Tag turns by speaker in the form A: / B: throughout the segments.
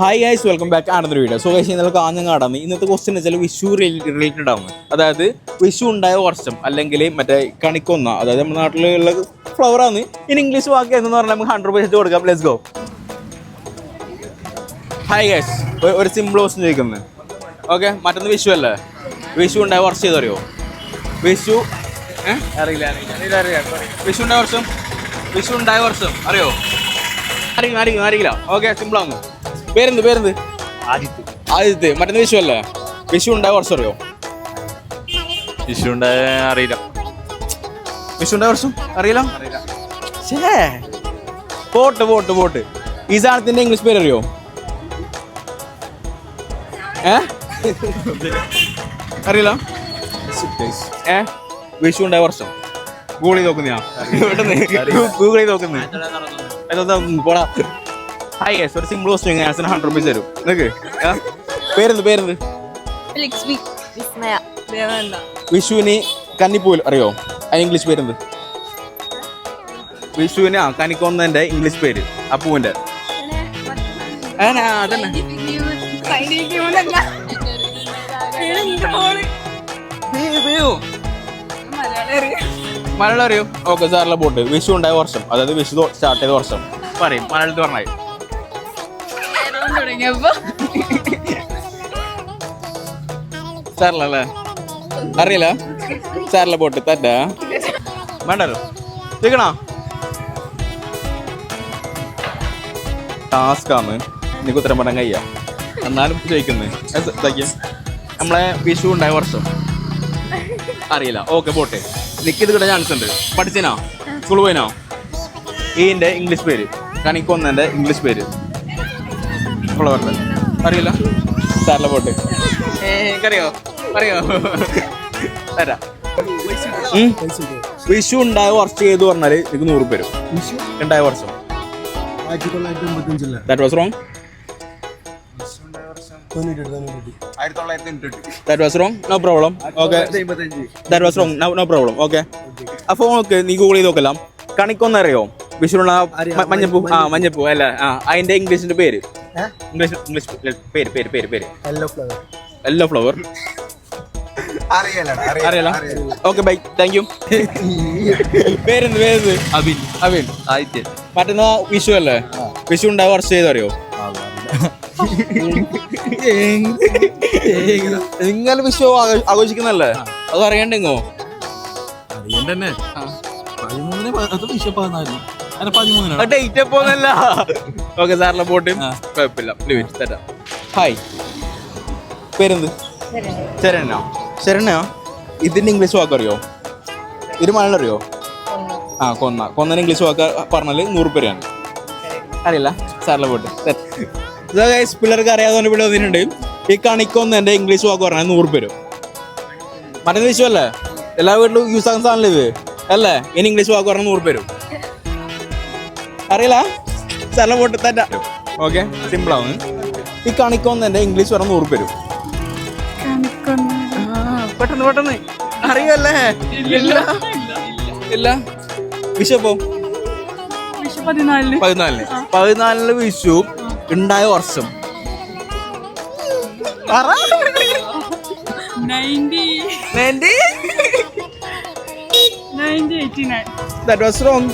A: Hi guys welcome back ആണെന്നൊരു video so guys ഇന്നലെ കാഞ്ഞങ്ങാടാണ് ഇന്നത്തെ ക്വസ്റ്റ്യൻ വെച്ചാൽ വിഷു റിലേറ്റഡ് ആണ്. അതായത് വിഷു ഉണ്ടായ വർഷം അല്ലെങ്കിൽ മറ്റേ കണിക്കൊന്ന അതായത് നമ്മുടെ നാട്ടിലുള്ള ഫ്ലവർ ആണ്. ഇനി ഇംഗ്ലീഷ് വാക്ക് എന്ന് പറഞ്ഞാൽ നമുക്ക് ഹൺഡ്രഡ് പെർസെന്റ് കൊടുക്കാം. ലെറ്റ്സ് ഗോ ഹായ് ഗൈസ് ഒരു സിമ്പിൾ ക്വസ്റ്റ്യൻ ചോദിക്കുന്നത് ഓക്കെ മറ്റൊന്ന് വിഷു അല്ലേ? വിഷു ഉണ്ടായ വർഷം ഏതറിയോ? വിഷു?
B: അറിയില്ല അറിയില്ല. അറിയാം
A: വിഷു ഉണ്ടായ വർഷം? വിഷു ഉണ്ടായ വർഷം. അറിയോ? അറിയില്ല അറിയില്ല അറിയില്ല. ഓക്കെ സിമ്പിൾ ആണ് പേരെന്ത് പേരെന്ത്?
B: ആദിത്യ.
A: ആദിത്യ. മറ്റൊന്ന് വിഷു അല്ലേ? വിഷു ഉണ്ടായ കുറച്ച് അറിയോ?
B: വിഷു ഉണ്ടായ അറിയില്ല.
A: വിഷു ഉണ്ടായ കുറച്ചും അറിയില്ല? പോട്ട് പോട്ട് പോട്ട്. ഈ സാധനത്തിന്റെ ഇംഗ്ലീഷ് പേര് അറിയോ ഏ? അറിയില്ല? ഏ? വിഷു ഉണ്ടായ വർഷം. ഗൂഗിൾ ചെയ്ത് നോക്കുന്നയാ. ഗൂഗിൾ ചെയ്ത് നോക്കുന്നേ. അതൊന്ന് പോടാ. ഹായ് ഗൈസ് ഒരു simple question answer hundred rupees തരും. നിനക്ക്? പേരെന്ത് പേരെന്ത്?
C: ലക്ഷ്മി വിസ്മയ. ദേവനന്ദ
A: വിഷുവിന് കന്നിപ്പൂൽ അറിയോ? അതിന് ഇംഗ്ലീഷ് പേരെന്ത്? വിഷുവിന് ആ കനിക്കൊന്നതിന്റെ ഇംഗ്ലീഷ് പേര് ആ പൂവിന്റെ. ആ, അതന്നെ. മലയാളം അറിയോ. ഓക്കെ സാറിലെ പോട്ട് വിഷു ഉണ്ടായ വർഷം അതായത് വിഷു സ്റ്റാർട്ട് ചെയ്ത വർഷം. പറയും മലയാളത്തിൽ പറഞ്ഞാൽ
C: തുടങ്ങിയപ്പോ.
A: സാറിലല്ലേ? അറിയില്ല? സാറിലെ പോട്ട് തറ്റാ വേണ്ടല്ലോ. തീക്കണോ ടാസ്കാണ് എനിക്ക് ഉത്തരം പറയാൻ കഴിയ. എന്നാലും ചോദിക്കുന്നത് നമ്മളെ വിഷു ഉണ്ടായ വർഷം. അറിയില്ല. ഓക്കെ പോട്ടെ. നിക്ക് ഇത് കിട്ടാൻ ചാൻസ് ഉണ്ട്. പഠിച്ചനോ? സ്കൂൾ പോയിനോ? ഈന്റെ ഇംഗ്ലീഷ് പേര്. കണിക്കൊന്നതിന്റെ ഇംഗ്ലീഷ് പേര്. ഫ്ലവറിൽ അറിയില്ല. സാറിലെ പോട്ട്. എനിക്കറിയോ അറിയോ തരാം വിഷു ഉണ്ടായ വർഷം ചെയ്ത് പറഞ്ഞാൽ എനിക്ക് നൂറ് പേരും. ഉണ്ടായ വർഷം. That was wrong that was wrong no problem okay that was wrong no problem okay അപ്പോൾ ഓക്കെ നീ ഗൂഗിൾ ചെയ്ത് നോக்கலாம் കണിക്കൊന്നറിയോ? വിഷുള്ള മഞ്ഞപ്പൂ? ആ മഞ്ഞപ്പൂ അല്ല? ആ അതിന്റെ ഇംഗ്ലീഷിന്റെ പേര്. ഇംഗ്ലീഷ് ഇംഗ്ലീഷ് പേര് പേര് പേര് പേര്.
D: യെല്ലോ ഫ്ലവർ
A: യെല്ലോ ഫ്ലവർ അറിയാലോ? ഓക്കെ ബൈ താങ്ക് യു പേരെന്ത് പേരെന്ത്?
B: അബിൻ
A: അബിൻ
B: ആദിത്യൻ
A: മറ്റന്നാ വിഷു അല്ലേ? വിഷു ഉണ്ടാവും വർഷം ചെയ്ത് അറിയോ നിങ്ങൾ വിഷു ആഘോ- ആഘോഷിക്കുന്നല്ലേ അത് അറിയണ്ടെങ്കോ
B: അറിയണ്ടെന്നെ. പതിമൂന്നിന് അത് വിഷു പതിനാല് പതിമൂന്നിനാണ്?
A: ഡേറ്റ് എപ്പോന്നല്ല. ഓക്കെ സാറിലെ ബോട്ടിൽ കുഴപ്പമില്ല. ലിമിറ്റ് തരാം. ഹായ് പേരെന്ത്? ശരണോ ശരണോ ഇതിന്റെ ഇംഗ്ലീഷ് വാക്ക് അറിയോ? ഇത് മലയാളം അറിയോ? ആ കൊന്ന. കൊന്നന് ഇംഗ്ലീഷ് വാക്ക് പറഞ്ഞാൽ നൂറ് പേരാണ്. അറിയില്ല. സാറിലെ ബോട്ട്. ഗൈസ് പിള്ളേർക്ക് അറിയാതെ ഇവിടെ വന്നിട്ടുണ്ട്. ഈ കണിക്കൊന്നതിന്റെ ഇംഗ്ലീഷ് വാക്ക് പറഞ്ഞാൽ നൂറ് പേരും. മറ്റൊന്ന് വിഷു അല്ലേ? എല്ലാ വീട്ടിലും യൂസ് ആകുന്ന സാധനമല്ലേ ഇത്? അല്ലേ? ഇനി ഇംഗ്ലീഷ് വാക്ക് പറഞ്ഞാൽ നൂറ് പേരും. അറിയില്ല? സ്ഥലം പോട്ട് തന്നെ. ഓക്കെ സിമ്പിൾ ആവും. ഈ കണിക്കൊന്നതിന്റെ ഇംഗ്ലീഷ് പറഞ്ഞ നൂറ് പേരും. പെട്ടെന്ന് പെട്ടെന്ന്. അറിയല്ലേ ഇല്ല ഇല്ല
C: പതിനാലിന്.
A: പതിനാലിന്. വിഷു ഉണ്ടായ വർഷം. റോങ്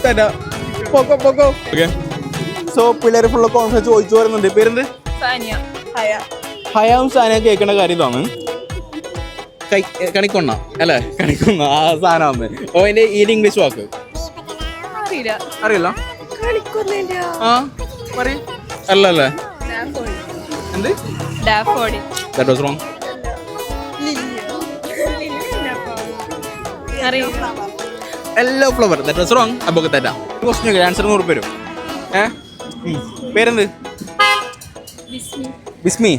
A: സോ പിള്ളേർ ഫുള്ള് കോൺഫിഡൻസ് ചോദിച്ചു വരുന്നുണ്ട്. പേരെന്ത്?
C: സാനിയ. ഹയ.
A: ഹയാം സാനിയ കേൾക്കുന്ന കാര്യം ഇതാണ്. കൈ കണിക്കൊണ്ണ അല്ലേ? കണിക്കൊണ്ണ ആ സാധനം ഓ അതിന്റെ ഈ ഇംഗ്ലീഷ് വാക്ക്.
C: അറിയില്ല.
A: ആ പറയ്. അല്ലല്ലേ
C: ഡാഫോഡി.
A: എന്ത്? That was wrong yellow flower that was wrong അപ്പോൾ തെറ്റാ. ക്വസ്റ്റ്യൻ ആൻസർ നൂറ് പേരും ഏ? ഉം. പേരെന്ത്? ബിസ്മി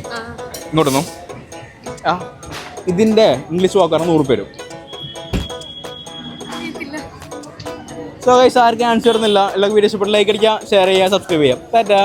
A: ഇങ്ങോട്ടൊന്നും. ആ ഇതിന്റെ ഇംഗ്ലീഷ് വാക്കാണ് നൂറ് പേരും. സോ ഗൈസ് ആർക്കും ആൻസർ ഒന്നുമില്ല എല്ലാവർക്കും വീഡിയോ ഇഷ്ടപ്പെട്ട ലൈക്ക് അടിക്കുക ഷെയർ ചെയ്യുക സബ്സ്ക്രൈബ് ചെയ്യാം ടാറ്റാ